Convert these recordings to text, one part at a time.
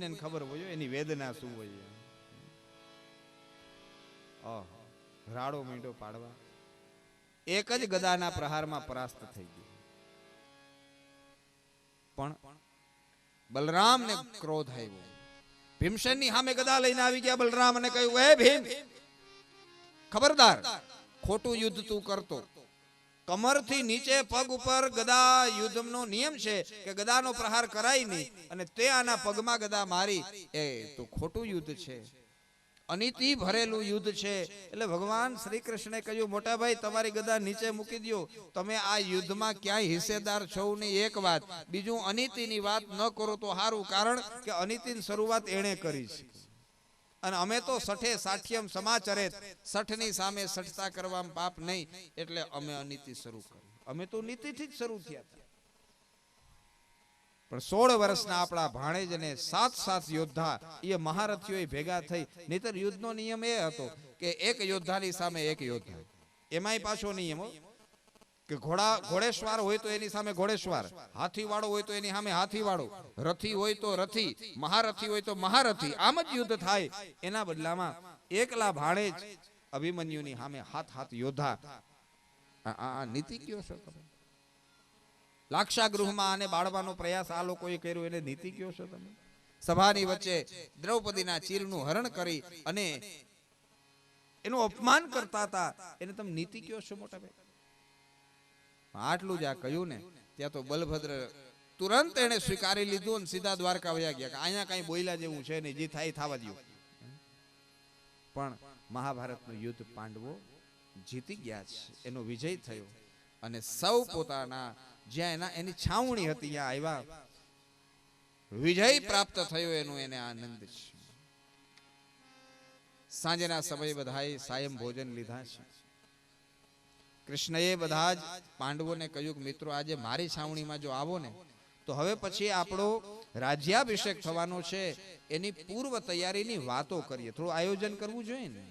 એને ખબર હોય એની વેદના શું હોય રાડો મીંડો પાડવા. એક જ ગદાના પ્રહારમાં પરાસ્ત થઈ ગયો. પણ બલરામને ક્રોધ આવ્યો. ભીમસેનની સામે ગદા લઈને આવી ગયા બલરામ અને કહ્યું, હે ભીમ, ખબરદાર, ખોટું યુદ્ધ તું કરતો. કમરથી નીચે પગ ઉપર ગદા યુદ્ધનો નિયમ છે કે ગદાનો પ્રહાર કરાય નહીં અને તે આના પગમાં ગદા મારી. એ તો ખોટું યુદ્ધ છે. અનિતિ ભરેલું યુદ્ધ છે. એટલે ભગવાન શ્રી કૃષ્ણે કહ્યું, મોટા ભાઈ, તમારી ગદા નીચે મૂકી દો તમે આ યુદ્ધમાં ક્યાંય હિસ્સેદાર છો નહીં. એક વાત. બીજું, અનિતિની વાત ન કરો તો સારું કારણ કે અનિતિની શરૂઆત એણે કરી છે. અને અમે તો સઠે સાઠ્યમ સમાચરે સઠની સામે સઠતા કરવામાં પાપ નહીં એટલે અમે અનિતિ શરૂ કરી. અમે તો નીતિથી જ શરૂ થયા હતા. પણ સોળ વર્ષના આપણા ભાણેજ અને સાત સાત યોદ્ધા એ મહારથીઓ ભેગા થઈ. નહીતર યુદ્ધનો નિયમ એ હતો કે એક યોદ્ધાની સામે એક યોદ્ધા. એમાંય પાછો નિયમ. કે ઘોડા, ઘોડેશ્વાર હોય તો એની સામે ઘોડેશ્વાર હાથી વાળો હોય તો એની સામે હાથી વાળો રથી હોય તો રથી, મહારથી હોય તો મહારથી, આમ જ યુદ્ધ થાય. એના બદલામાં એકલા ભાણેજ અભિમન્યુની સામે હાથ હાથ યોદ્ધા. આ નીતિ કયો છો તમે? લાક્ષાગૃહમાં આને બાળવાનો પ્રયાસ આ લોકોએ કર્યો, એને નીતિ કયો છો તમે? સભાની વચ્ચે દ્રૌપદીના ચીરનું હરણ કરી અને એનું અપમાન કરતા હતા. એને તમે નીતિ કયો છો મોટા ભાઈ? આટલું જ આ કહ્યું ને, ત્યાં તો બલભદ્ર તુરંત એને સ્વીકારી લીધું અને સીધા દ્વારકા વયા ગયા અહીંયા કઈ બોલ્યા જેવું છે નહીં, જે થાય, થવા દઉં પણ મહાભારતનું યુદ્ધ પાંડવો જીતી ગયા છે એનો વિજય થયો. અને સૌ પોતાના જ્યાં એના, એની છાવણી હતી, ત્યાં આવ્યા. વિજય પ્રાપ્ત થયો એનો, એને આનંદ છે. સાંજના સમયે બધાએ સાયમ ભોજન લીધા છે. કૃષ્ણએ બધા જ પાંડવોને કહ્યું કે, મિત્રો, આજે મારી છાવણીમાં જો આવો ને, તો હવે પછી આપણો રાજ્યાભિષેક થવાનો છે. એની પૂર્વ તૈયારીની વાતો કરીએ. થોડું આયોજન કરવું જોઈએ ને?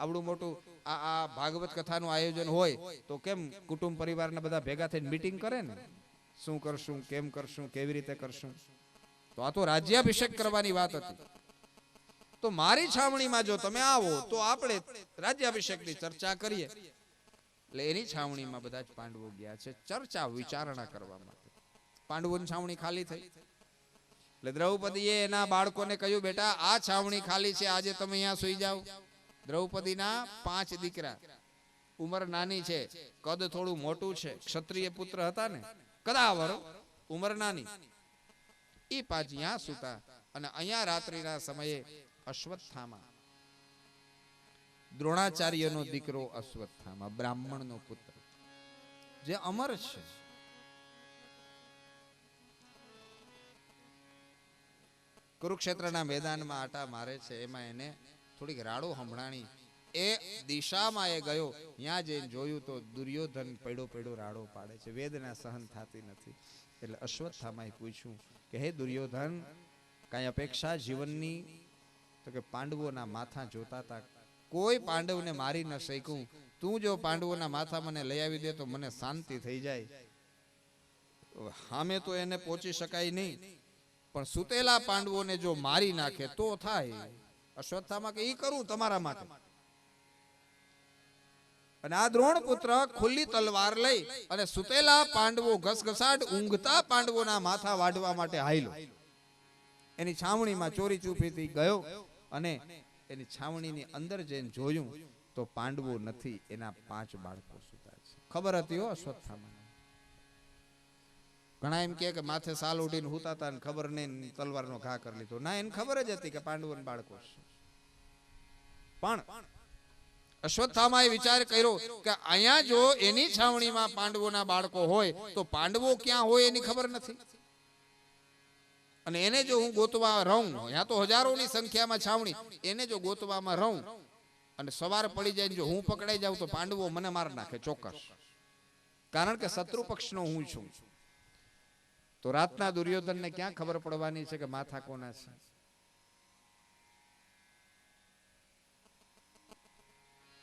આવડું મોટું આ આ ભાગવત કથાનું આયોજન હોય તો કેમ કુટુંબ પરિવારના બધા ભેગા થઈને મીટિંગ કરે ને? શું કરશું, કેમ કરશું, કેવી રીતે કરશું? તો આ તો રાજ્યાભિષેક કરવાની વાત હતી. તો મારી છાવણીમાં જો તમે આવો તો આપણે રાજ્યાભિષેકની ચર્ચા કરીએ. એટલે એની છાવણીમાં બધા જ પાંડવો ગયા છે ચર્ચા, વિચારણા કરવા માટે. પાંડવોની છાવણી ખાલી થઈ. એટલે દ્રૌપદીએ એના બાળકોને કહ્યું, બેટા, આ છાવણી ખાલી છે, આજે તમે અહીંયા સુઈ જાઓ. દ્રૌપદીના પાંચ દીકરા, ઉંમર નાની છે, કદ થોડું મોટું છે, ક્ષત્રિય પુત્ર હતા ને, કદાવર, ઉંમર નાની. એ પાંચ અહીંયા સુતા અને અહીંયા રાત્રિના સમયે અશ્વત્થામા. દ્રોણાચાર્યનો દીકરો અશ્વત્થામા, બ્રાહ્મણનો પુત્ર. જે અમર છે. કુરુક્ષેત્રના મેદાનમાં આટા મારે છે, એમાં એને થોડીક રાડો સંભળાણી. એ દિશામાં એ ગયો ત્યાં જઈને જોયું તો દુર્યોધન પેડો પેડો રાડો પાડે છે, વેદના સહન થતી નથી. એટલે અશ્વત્થામાએ પૂછ્યું કે, હે દુર્યોધન, કાંઈ અપેક્ષા જીવનની તો કે પાંડવોના માથા જોતા હતા કોઈ પાંડવને મારી ન શક્યું. તું જો પાંડવોના માથા મને લઈ આવી દે તો મને શાંતિ થઈ જાય. હામે તો એને પહોંચી શકાય નહીં. પણ સુતેલા પાંડવોને જો મારી નાખે તો થાય. અશ્વત્થામાં કે એ કરું તમારા માટે. અને આ દ્રોણ પુત્ર ખુલ્લી તલવાર લઈ અને સુતેલા પાંડવો ઘસઘસાટ ઊંઘતા પાંડવોના માથા વાઢવા માટે હાયલો. એની છાવણીમાં ચોરી ચૂપીથી ગયો. અને એની છાવણીની અંદર જઈને જોયું તો પાંડવો નથી, એના પાંચ બાળકો સુતા છે. ખબર હતી અશ્વત્થામાં ઘણા એમ કે માથે સાલ ઉડીને હુતા હતા ખબર નહીં તલવારનો ઘા કરી લીધો. ના, એને ખબર જ હતી કે પાંડવોને બાળકો છે. પણ અશ્વત્થામાએ વિચાર કર્યો કે અહીંયા જો એની છાવણીમાં પાંડવોના બાળકો હોય, તો પાંડવો ક્યાં હોય એની ખબર નથી. અને એને જો હું ગોતવા રહું ત્યાં તો હજારોની સંખ્યામાં છાવણી, એને જો ગોતવામાં રહું અને સવાર પડી જાય જો હું પકડાઈ જાઉં તો પાંડવો મને માર નાખે ચોક્કસ. કારણ કે શત્રુ પક્ષનો હું છું. તો રાતના દુર્યોધનને ક્યાં ખબર પડવાની છે કે માથા કોના છે?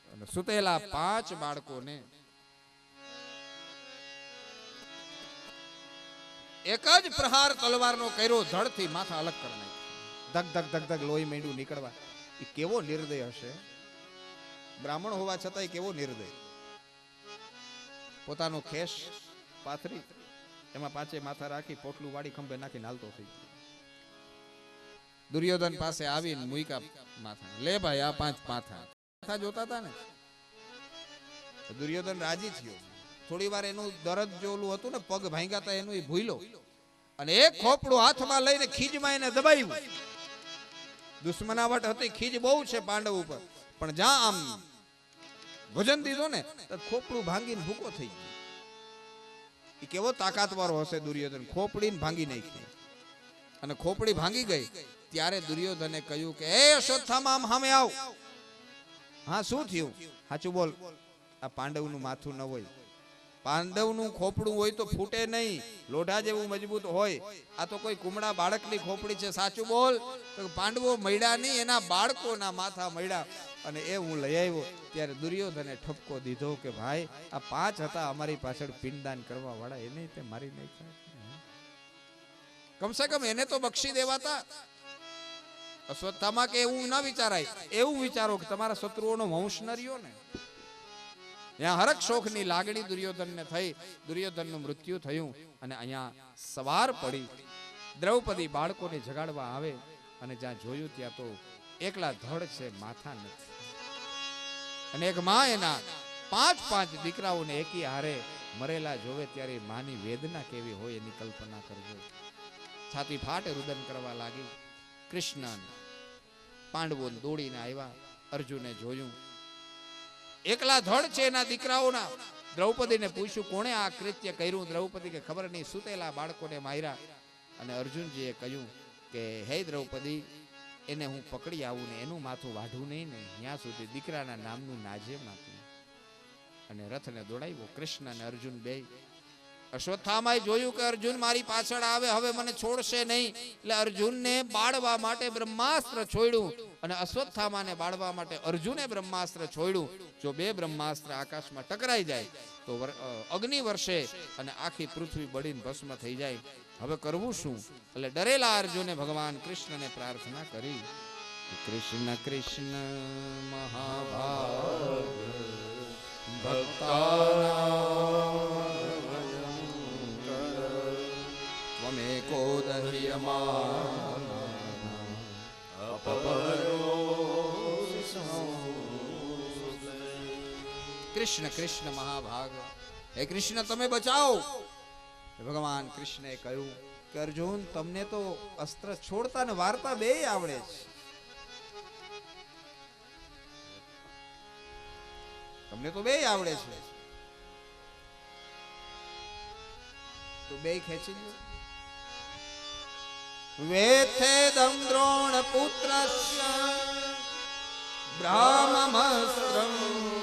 અને સુતેલા પાંચ બાળકોને એક જ પ્રહાર તલવારનો કર્યો, ધડથી માથા અલગ કરી નાખ્યા. ધક ધક ધક ધક, લોહી માંડ્યું નીકળવા. એ કેવો નિર્દય હશે? બ્રાહ્મણ હોવા છતાંય કેવો નિર્દય? પોતાનો ખેસ પાથરી, એમાં પાંચે માથા રાખી પોટલું વાળી ખંભે નાખી નાલતો થઈ દુર્યોધન પાસે આવીને મુઈકા માથા. લે ભાઈ, આ પાંચ માથા. જોતા હતા ને? દુર્યોધન રાજી થયો. થોડી વાર એનું દરદ જોલું હતું ને, પગ ભાંગ્યા હતા એનું એ ભૂલો અને એક ખોપડું હાથમાં લઈને ખીજમાં એને દબાવ્યું. દુશ્મનાવટ હતી, ખીજ બહુ છે પાંડવ ઉપર. પણ જ્યાં આમ ભોજન દીધો ને, તો ખોપડું ભાંગીને ભૂકો થઈ ગયો. એ કેવો તાકાતવાળો હશે દુર્યોધન. ખોપડીને ભાંગી નાખી અને ખોપડી ભાંગી ગઈ. ત્યારે દુર્યોધને કહ્યું કે, એ અશ્વત્થામા, આમ સામે આવ. હા, શું થયું? સાચું બોલ. આ પાંડવનું માથું ન હોય. પાંડવનું ખોપડું હોય તો ફૂટે નહીં. લોઢા જેવું મજબૂત હોય. આ તો કોઈ કુમડા બાળકની ખોપડી છે. સાચું બોલ. તો પાંડવો મળ્યા નહીં, એના બાળકોના માથા મળ્યા. અને એ હું લઈ આવ્યો. ત્યારે દુર્યોધને ઠપકો દીધો કે, ભાઈ, આ પાંચ હતા, અમારી પાછળ પિંડદાન કરવા વાળા, એને તે મારી નાખ્યા કમસે કમ એને તો બક્ષી દેવાતા. અશ્વત્થામાં કે એવું ના વિચારાય. એવું વિચારો કે તમારા શત્રુઓનો વંશ ન રહ્યો ને. ત્યાં હરક શોખની લાગણી દુર્યોધનને થઈ. દુર્યોધનનું મૃત્યુ થયું અને અહીંયા સવાર પડી. દ્રૌપદી બાળકોને જગાડવા આવે અને જ્યાં જોયું ત્યાં તો એકલા ધડ છે, માથા નથી. અને એક માં એના પાંચ પાંચ દીકરાઓને એકી હારે મરેલા જોવે ત્યારે માની વેદના કેવી હોય એની કલ્પના કરજો. છાતી ફાટે રુદન કરવા લાગી. કૃષ્ણ પાંડવો દોડીને આવ્યા. અર્જુને જોયું. એકલા ધડ છે એના દીકરાઓના. દ્રૌપદીને પૂછ્યું, કોણે આ કૃત્ય કર્યું? દ્રૌપદી કે ખબર નહીં સુતેલા બાળકોને માર્યા અને અર્જુનજીએ કહ્યું કે, હે દ્રૌપદી, એને હું પકડી આવું ને એનું માથું વાઢું નહીં ને ત્યાં સુધી દીકરાના નામનું નાજે માથું. અને રથને દોડાવ્યો. કૃષ્ણ અને અર્જુન બે. અશ્વત્થામાએ જોયું કે અર્જુન મારી પાછળ આવે, હવે મને છોડશે નહીં. એટલે અર્જુનને બાળવા માટે બ્રહ્માસ્ત્ર છોડ્યું. અને અશ્વત્થામાને બાળવા માટે અર્જુને બ્રહ્માસ્ત્ર છોડ્યું. જો બે બ્રહ્માસ્ત્ર આકાશમાં ટકરાઈ જાય, તો અગ્નિ વર્ષે અને આખી પૃથ્વી બળીને ભસ્મ થઈ જાય. હવે કરવું શું? એટલે ડરેલા અર્જુને ભગવાન કૃષ્ણને પ્રાર્થના કરી કૃષ્ણ કૃષ્ણ મહાભાગ દહ્યમાન કૃષ્ણ કૃષ્ણ મહાભાગ. હે કૃષ્ણ, તમે બચાવો. ભગવાન કૃષ્ણે કહ્યું કે અર્જુન, તમને તો અસ્ત્ર છોડતા ને વાર્તા બે આવડે છે. તમને તો બે આવડે છે. તો બે ખેંચી લો વેથેદમ દ્રોણ પુત્રસ્ય બ્રાહ્મમસ્ત્રમ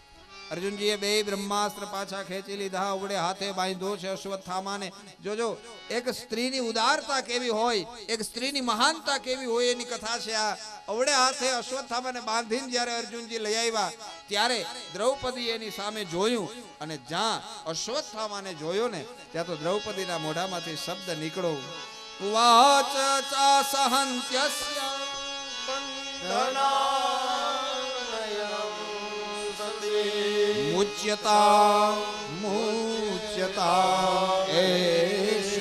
અર્જુનજીએ બે બ્રહ્માસ્ત્ર પાછા ખેંચી લીધા ઉડે હાથે બાંધો છે અશ્વત્થામાને. જોજો એક સ્ત્રીની ઉદારતા કેવી હોય, એક સ્ત્રીની મહાનતા કેવી હોય એની કથા છે આ. અવડે હાથે અશ્વત્થામાને બાંધીને જ્યારે અર્જુનજી લઈ આવ્યા, ત્યારે દ્રૌપદી એની સામે જોયું અને જ્યાં અશ્વત્થામાને જોયો ને, ત્યાં તો દ્રૌપદીના મોઢામાંથી શબ્દ નીકળો વાચ સહંત્યસ્ય મુચ્યતા મુચ્યતા એશ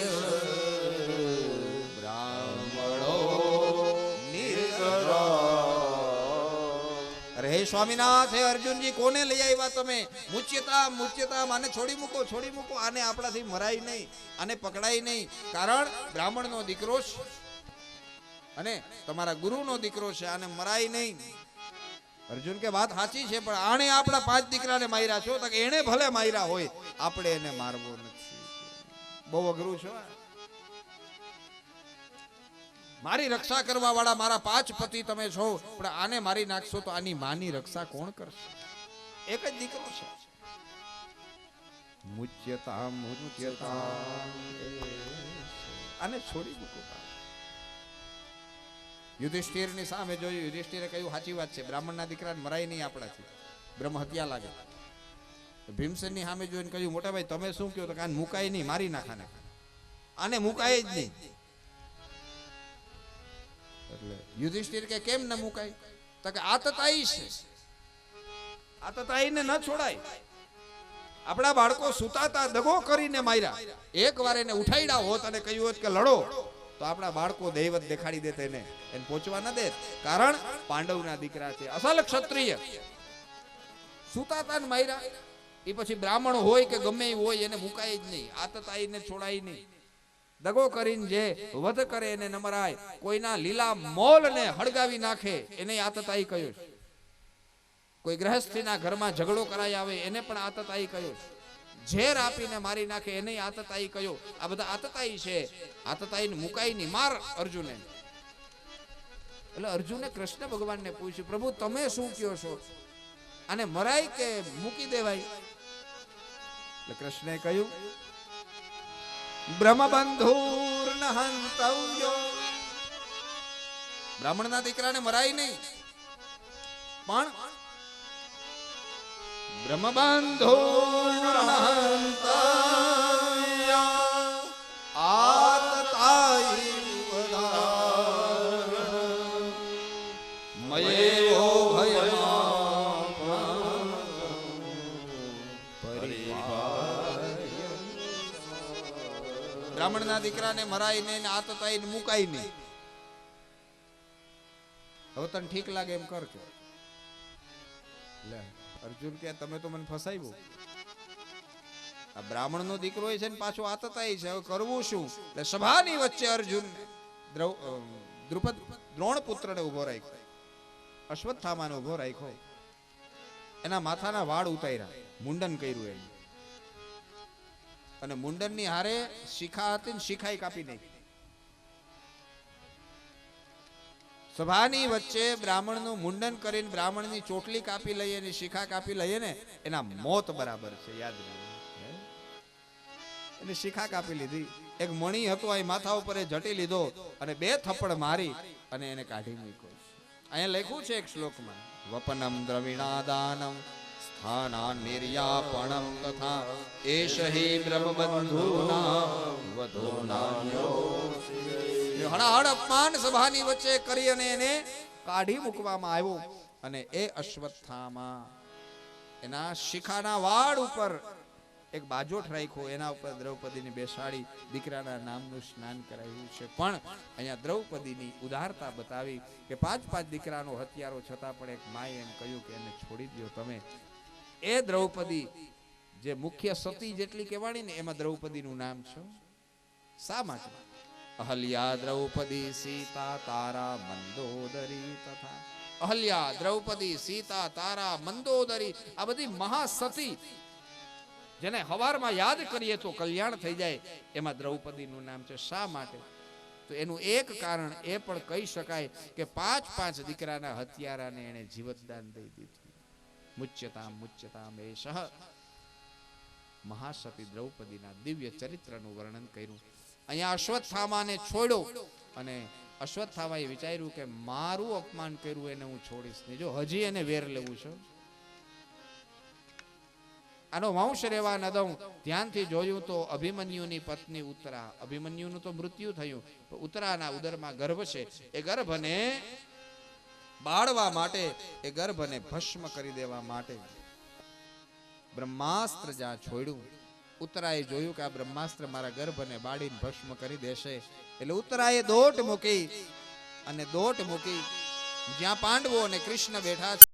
બ્રાહ્મણો અરે હે સ્વામિનાથ હે અર્જુનજી કોને લઈ આવ્યા તમે? મુચ્યતા મુચ્યતા, આને છોડી મૂકો છોડી મૂકો, આને આપણાથી મરાય નહીં, આને પકડાય નહીં. કારણ બ્રાહ્મણનો દીકરો છે. અને તમારા ગુરુનો દીકરો છે, આને મરાય નહીં. અર્જુન કે વાત સાચી છે પણ આણે આપણા પાંચ દીકરાને માર્યા છો તો કે એને ભલે માર્યા હોય આપણે એને મારવો નથી. બહુ અઘરું છે મારી રક્ષા કરવા વાળા મારા પાંચ પતિ તમે છો પણ આને મારી નાખશો તો આની માની રક્ષા કોણ કરશે? એક જ દીકરો છે. મુચ્યતા મુચ્યતા. આને છોડી મૂકો. યુધિષ્ઠિરની સામે જોયું. યુધિષ્ઠિરે કહ્યું, સાચી વાત છે. બ્રાહ્મણના દીકરાને મરાય નહીં આપણાથી. બ્રહ્મ હત્યા લાગે. ભીમસેનની સામે જોઈને કહ્યું, મોટા ભાઈ, તમે શું કહો તો કાન મુકાય નહીં, મારી નાખાને. આને મુકાય જ નહીં. એટલે યુધિષ્ઠિર કે, કેમ ન મુકાય? તો કે આતતાઈ છે. આતતાઈને ન છોડાય. આપણા બાળકો સુતાતા દગો કરીને માર્યા. એક વાર એને ઉઠાડ્યા હોત અને કહ્યું હોત કે, લડો. તો આપણા બાળકો દૈવત દેખાડી દે તેને એને પહોંચવા ન દે. કારણ પાંડવના દીકરા છે. અસલ ક્ષત્રિય. સુતાતા ને માર્યા. એ પછી બ્રાહ્મણ હોય કે ગમે હોય એને મુકાય જ નહીં. આતતાઈને છોડાય નહીં. દગો કરીને જે વધ કરે એને નમરાય કોઈના લીલા મોલ ને હળગાવી નાખે. એને આતતાઈ કહ્યું કોઈ ગ્રહસ્થીના ઘરમાં ઝઘડો કરાય આવે, એને પણ આતતાઈ કહ્યું ઝેર આપીને મારી નાખે, એને આતતાઈ કયો આ બધા આતતાઈ છે. આતતાઈ મુકાઈ નહીં. માર અર્જુને. એટલે અર્જુને કૃષ્ણ ભગવાનને પૂછ્યું, પ્રભુ, તમે શું કયો છો? અને મરાય કે મૂકી દેવાય? એટલે કૃષ્ણે કહ્યું, બ્રહ્મબંધુર નહંતવ્યો. બ્રાહ્મણના દીકરાને મરાય નહીં. પણ ભયમાં બ્રાહ્મણના દીકરાને મરાય નહીં આ તો ને મુકાય નહીં હવે તને ઠીક લાગે એમ કર કે લે અર્જુન કે, તમે તો મને ફસાવ્યો આ બ્રાહ્મણનો દીકરો છે ને પાછો આતતાઈ છે. હવે કરવું શું? એટલે સભાની વચ્ચે અર્જુન દ્રૌ દ્રુપદ દ્રોણ પુત્રને ઊભો રાખ્યો. અશ્વત્થામાને ઊભો રાખ્યો. એના માથાના વાળ ઉતાર્યા. મુંડન કર્યું એનું. અને મુંડનની હારે શિખા હતી ને શિખાઈ કાપી નાખી. સભાની વચ્ચે બ્રાહ્મણનું મુંડન કરીને બ્રાહ્મણની ચોટલી કાપી લઈએ અને શિખા કાપી લઈએ ને, એના મોત બરાબર છે, યાદ રાખજો એને શિખા કાપી લીધી. એક મણી હતો એ માથા ઉપર એ જટી લીધો અને બે થપ્પડ મારી અને એને કાઢી મૂક્યો. અહીંયા લખ્યું છે એક શ્લોકમાં, વપનમ દ્રવિણાદાનમ સ્થાના નિર્યાપણમ તથા એષ હિ બ્રહ્મબંધુના વધુનાન્યો અપમાન સભાની વચ્ચે કરી અને એને કાઢી મૂકવામાં આવ્યો અને એ અશ્વત્થામાં એના શિખાના વાળ ઉપર એક બાજોઠ રાખ્યો. એના ઉપર દ્રૌપદીને બેસાડી દીકરાના નામનું સ્નાન કરાવ્યું છે. પણ અહીંયા દ્રૌપદીની ઉદારતા બતાવી કે પાંચ પાંચ દીકરાનો હત્યારો છતાં પણ એક માએ એમ કહ્યું કે એને છોડી દો તમે. એ દ્રૌપદી જે મુખ્ય સતી જેટલી કહેવાણી ને એમાં દ્રૌપદીનું નામ છે. શા માટે? અહલ્યા દ્રૌપદી સીતા તારા મંદોદરી તથા અહલ્યા દ્રૌપદી સીતા તારા મંદોદરી. આ બધી મહાસતી જેને હવારમાં યાદ કરીએ તો કલ્યાણ થઈ જાય. એમાં દ્રૌપદીનું નામ છે શા માટે? તો એનું એક કારણ એ પણ કહી શકાય કે પાંચ પાંચ દીકરાના હત્યારાને એને જીવતદાન દઈ દીધું. મુચ્યતામ મુચ્યતામ એ સહ મહાસતી દ્રૌપદીના દિવ્ય ચરિત્રનું વર્ણન કર્યું. અહીંયા અશ્વત્થામાને છોડ્યો. અને અશ્વત્થામાએ વિચાર્યું કે મારું અપમાન કર્યું એને હું છોડીશ નહીં. જો હજી એને વેર લેવું છે. આનો વંશ રહેવા ન દઉં ધ્યાનથી જોયું તો અભિમન્યુની પત્ની ઉત્તરા. અભિમન્યુનું તો મૃત્યુ થયું. પણ ઉત્તરાના ઉદરમાં ગર્ભ છે. એ ગર્ભને બાળવા માટે, એ ગર્ભને ભસ્મ કરી દેવા માટે બ્રહ્માસ્ત્ર જ્યાં છોડ્યું ઉત્તરાએ જોયું કે આ બ્રહ્માસ્ત્ર મારા ગર્ભને બાળીને ભસ્મ કરી દેશે. એટલે ઉત્તરાએ દોટ મૂકી અને દોટ મૂકી જ્યાં પાંડવો અને કૃષ્ણ બેઠા છે.